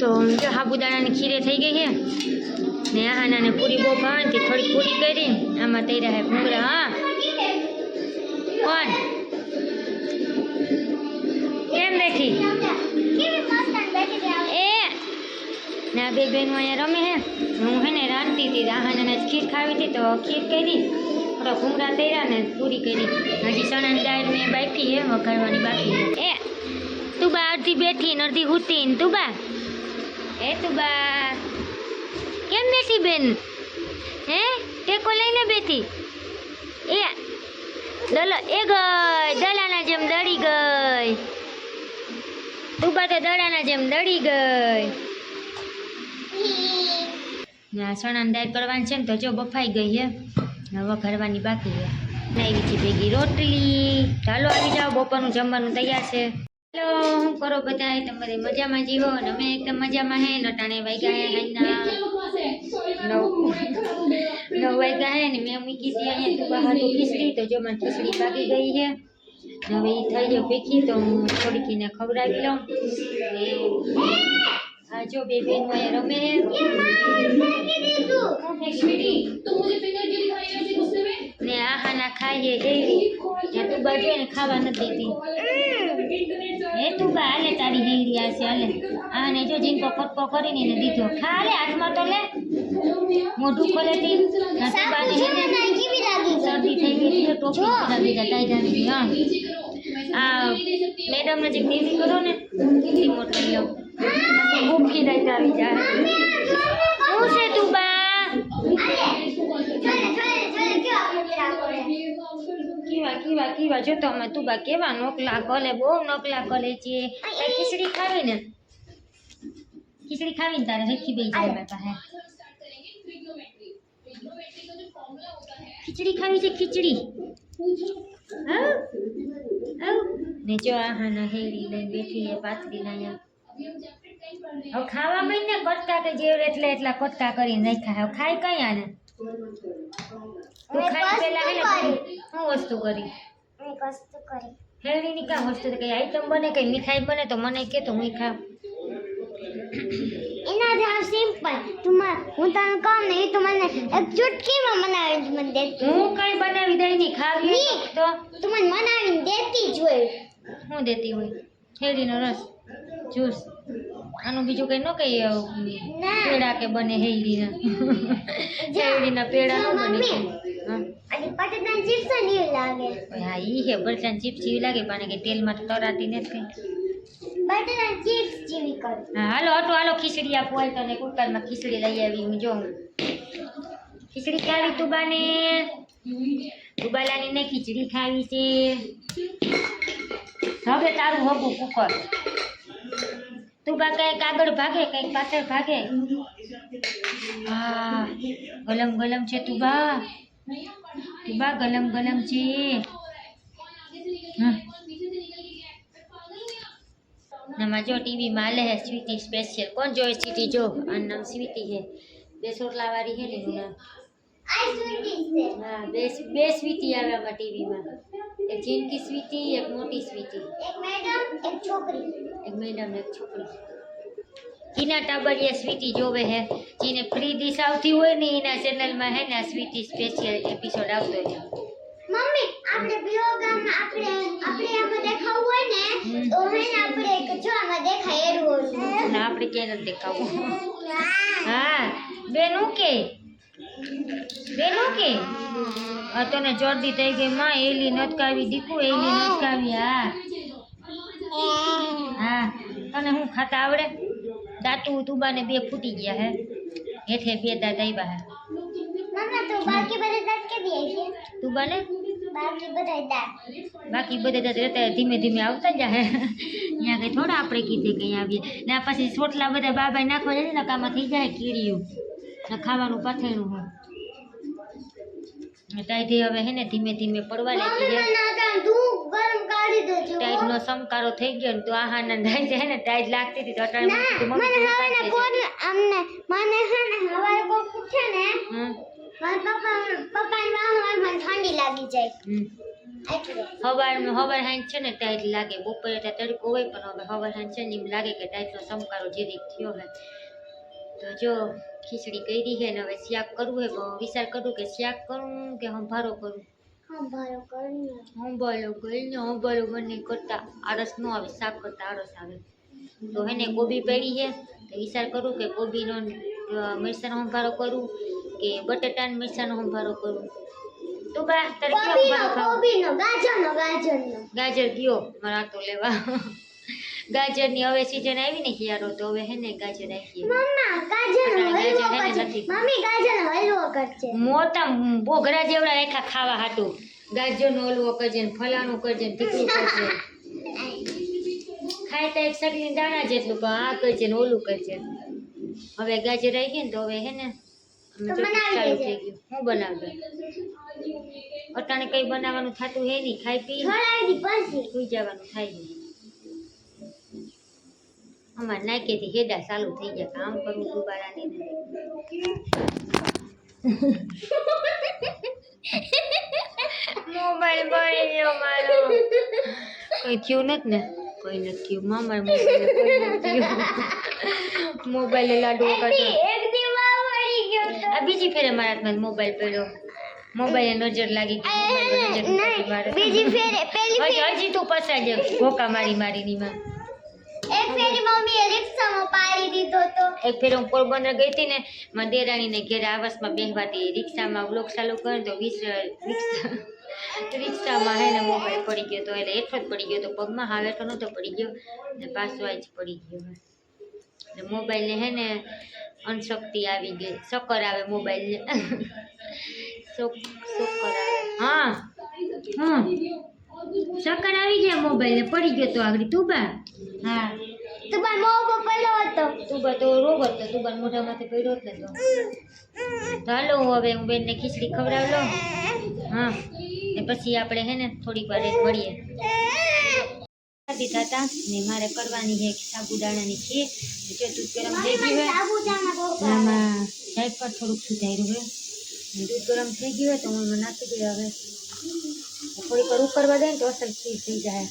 તો જો સાબુદાણાની ખીરે થઈ ગઈ છે. ને આહાનાને પૂરી બહુ ભાવે ને થોડી પૂરી કરી આમાં તૈયાર હે ભૂંગળા હા. કોણ? કેમ બેઠી? એ. ને આ બે બહેનો અહીંયા રમે હે હું હે ને રાંધતી હતી જ ખીર ખાવી હતી, તો ખીર કરી, થોડા ભૂંગળા તૈયાર ને પૂરી કરી. હજી ચણાની દાળ મેં બાફી હે વઘારવાની બાકી એ, તું બા અડધી બેઠી ને અડધી હુતી ને તું બા. એ તું બા. કેમ બેઠી બેન? હે? ટેકો લઈને બેઠી? એ દલો એ ગઈ, દલાના જેમ દડી ગઈ. તું બા તો દડાના જેમ દડી ગઈ. ના સણાની દાળ કરવાની છે ને તો જો બફાઈ ગઈ હે. હવે ઘરવાની બાકી છે નાઈ છે ભેગી રોટલી. ચાલો આવી જાઓ, બપોરનું જમવાનું તૈયાર છે. હેલો હું કરો બધા તમે બધા મજામાં જીવો અને અમે એકદમ મજામાં હે. નટાણે વાગ્યા હે હાઈના નવ નવ વાગ્યા હે ને મેં મૂકી હતી અહીંયા તું બહાર ખીસડી ખીચડી તો જો મને ખીચડી પાકી ગઈ છે હવે એ થઈ ગયો ભેખી તો હું થોડીક એને ખવડાવી લઉં. આ જો બે બેન અહીંયા રમે ને આ ખાના ખાઈએ એવી તું બાજુ એને ખાવા નથી દેતી હે તું બા હાલે તારી હેરી આ છે હાલે. આને જો જીનકો કટકો કરીને એને દીધો. ખા લે હાથમાં તો લે. મોઢું ના હે ને શરદી થઈ ગઈ તો ટોપી કરાવી દીધા તાઈ જાવી હા. આ મેડમ નજીક દીદી કરો ને રિમોટ લઈ લો ભૂખી રહી આવી જાય શું છે તું બા કેવા કેવા કેવા જો તો અમે તું બા કેવા નોકલા કોલે બહુ નોકલા કોલે છે આ ખીચડી ખાવી ને ખીચડી ખાવી ને તારે રેખી બેઈ જાય મારી પાસે ખીચડી ખાવી છે ખીચડી. આવ આવ. ને જો આ હાના હેરી લઈને બેઠી છે પાથરી અહીંયા. હવે ખાવા માંડ ને કટકા કે જેવ એટલે એટલા કટકા કરીને નાખ્યા. હવે ખાય કઈ આને? તું ખાઈ પેલા હે ને શું વસ્તુ કરી? હેરડીની કાં વસ્તુ કઈ આઈટમ બને કઈ મીઠાઈ બને તો મને કે તો હું ખાવ એના જેવા સિમ્પલ તું હું તને કહું ને એ તો મને એક ચૂટકીમાં બનાવીને મને દેતી. હું કઈ બનાવી દઈ ની ખાવી તો તું? મને બનાવીને દેતી જ હોય. હું દેતી હોય? હેરડીનો રસ જ્યુસ આનું બીજું કઈ ન કઈ. પેડા કે બને હેરડીના હેરડીના પેડા ન બને. બટાટાના ચિપ્સ ને એવું લાગે હા ઈ હે બરસાન ચીપ્સ જેવી લાગે પણ કે તેલમાં તો તરાતી નથી બટાટાના ચિપ્સ જેવી કર હા હાલો હટો હાલો ખીચડી આપો હોય તને કુકરમાં ખીચડી લઈ આવી હું જોઉં ખીચડી ખાવી તુબાને તુબાલાની ને ખીચડી ખાવી છે હવે તારું હગું કુકર તુબા કંઈક આગળ ભાગે કંઈક પાછળ ભાગે? હા ગલમ ગલમ છે તુબા તુબા ગલમ ગલમ છે. હા નમા જો ટીવી માં લે સ્વીટી સ્પેશિયલ કોણ જોય સ્વીટી? જો આ નામ સ્વીટી હે. બે સોટલા વાળી હે ને એનું નામ. છે હા બે બે સ્વીટી આવે આમાં ટીવીમાં એક જીનકી સ્વીટી એક મોટી સ્વીટી. એક મેડમ એક છોકરી. એક મેડમ એક છોકરી. કિના ટાબરિયા સ્વીટી જોવે હે. જેને ફ્રી ડીશ આવતી હોય ને એના ચેનલમાં હે ને સ્વીટી સ્પેશિયલ એપિસોડ આવતો હોય મમ્મી આપણે બ્લોગમાં આપણે આપણે આમાં દેખાવું હોય ને તો હે ને આપણે એક જો આમાં દેખાય એવું ના આપણે કે નથી દેખાવું. હા. બેન કે બેન કે આ તને જર્દી થઈ ગઈ માં એલી નટકાવી દીકુ એલી નટકાવી હા. હા. તને હું ખાતા આવડે? દાંતું તુબાને બે ફૂટી ગયા હે હેઠે બે દાંત આવ્યા હે મમ્મી તો બાકી બધા દાંત કે દે છે તુબાને બાકી બધા દાંત બાકી બધે દાંત રહેતા ધીમે ધીમે આવતા જાય અહીંયા કઈ થોડા આપણે કીધે કઈ આવીએ ને આ પછી સોટલા બધા બાબા નાખવા જાય ને કામાં થઈ જાય કીડીયું ને ખાવાનું પાથેણું હોય ટાઈટી હવે હે ને ધીમે ધીમે પડવા લાગી મમ્મી છે મને આ તું ગરમ કાઢી દેજો ટાઈટનો સમકારો થઈ ગયો ને તો આહાના ટાઈટ જાય ને ટાઈટ લાગતી હતી તો અટાણે મને કીધું, મમ્મી મને હવે ને કાઢી કોણ અમને મને હે ને હવારે કોઈ પૂછે ને. મારા પપ્પા પપ્પાને વાહ વાહ મને ઠંડી લાગી જાય. હવાર હાંજ છે ને ટાઈટ લાગે બપોરે ત્યાં તડકો હોય પણ હવે હવાર હાંજ છે ને એમ લાગે કે ટાઈટનો સમકારો જીરીક થયો હે. તો જો ખીચડી કરી છે ને હવે શાક કરવું હે વિચાર કરું કે શાક કરું કે સંભારો કરું? હા ભારો કરીને સંભાળો કરીને કરતા આળસ ન આવે શાક કરતા આળસ આવે. તો હે ને કોબી પડી છે તો ઈશાર કરું કે કોબીનો મિરસાનો સંભારો કરું કે બટેટાનો મિરસાનો સંભારો કરું? તો બા તારે કેવો સંભારો ખાવો? ગાજરનો ગાજરનો. ગાજર ગયો મારા તો લેવા. ગાજરની હવે સીઝન આવી ને શિયાળો તો હવે હે ને ગાજર રાખીએ મમ્મા ગાજર હલવો કરજે. મમ્મી ગાજર હલવો કરજે. મોટા બોગરા જેવડા રેખા ખાવા હાટું. ગાજરનો હલવો કરજે ને ફલાણું કરજે ને ટીકડું કરજે. ખાય તો એક સગલી દાણા જેટલું પણ આ કરજે ને ઓલું કરજે. હવે ગાજર આવી ગઈ ને તો હવે હે ને બનાવી ચાલુ થઈ ગયું. હું બનાવજો અટાણે કઈ બનાવવાનું થતું હે નહીં ખાઈ પી સુઈ જવાનું થાય નહીં અમારે નાકેથી હેડા ચાલુ થઈ ગયા કામ કરવું દુબારાની ને મોબાઈલ બળી ગયો મારો. કઈ થયું નથી ને? કોઈ નથી થયું. મામા મોબાઈલ લાડુ કરતો ગયો આ બીજી ફેરે મારા હાથમાં મોબાઈલ પડ્યો. મોબાઈલ નજર લાગી ગઈ નજર બીજી ફેરે પેલી હજી તું પસાજ ભોકા મારી મારી ની માં એક ફેરી મમ્મીએ રિક્ષામાં પાડી દીધો તો એક ફેર હું પોરબંદર ગઈ હતી ને મારા દેરાણીને ઘેર આવાસમાં બેહવાતી રિક્ષામાં લોક ચાલુ કર્યો તો વીસ રિક્ષા, રિક્ષામાં હે ને મોબાઈલ પડી ગયો તો, એટલે એટલો જ પડી ગયો તો, પગમાં હાવ એટલો નહોતો પડી ગયો, ને પાછો જ પડી ગયો. એટલે મોબાઈલને હે ને અણશક્તિ આવી ગઈ, શક્કર આવે મોબાઈલને. શોક આવે. હા હા. શક્કર આવી જાય મોબાઈલને પડી ગયો તો આગળ તુબા. હા. તો મો મોકો પડ્યો હતો. તુબા તો રોગ હતો તુબા મોઢામાંથી પડ્યો હતો તો. હાલો હવે હું બેનને ખીચડી ખવડાવી લઉં. હા. ને પછી આપણે હે ને થોડીક વાર મળીએ. દીધા હતા ને મારે કરવાની છે સાબુદાણાની ખીર જો દૂધ ગરમ થઈ ગયું હોય. આમાં જાયફળ થોડુંક સુધાર્યું હોય. દૂધ ગરમ થઈ ગયું હોય તો હું નાખી દઈ હવે. થોડીક વાર ઉકળવા દે ને તો અસર ખીર થઈ જાય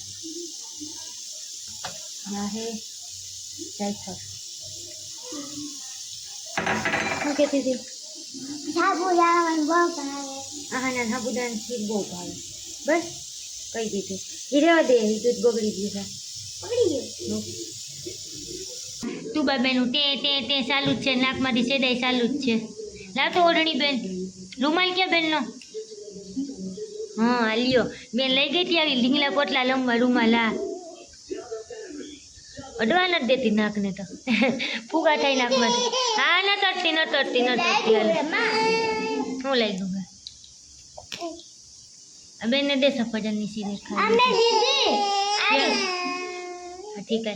આ હે જાયફળ શું કહેતી હતી સાબુદાણા મને બહુ ભાવે આહાના સાબુદાણાની ખીર બહુ ભાવે બસ કહી દીધું એ રહેવા દે એ દૂધ બગડી ગયું છે પકડી ગયો તું બા બેનું તે તે તે ચાલુ જ છે નાકમાંથી સેદાઈ ચાલુ જ છે લાવ તો ઓઢણી બેન રૂમાલ ક્યાં બેનનો હા લ્યો બેન લઈ ગઈ હતી આવી ઢીંગલા પોટલા લંબા રૂમાલ આ. અડવા નથી દેતી નાકને તો. ફૂગા થાય નાકમાંથી. હા ન તરતી ન તરતી ન તરતી હું લઈ ગયું આ બેનને દે સફરજનની સિગરેટ ખાવા ઠીક છે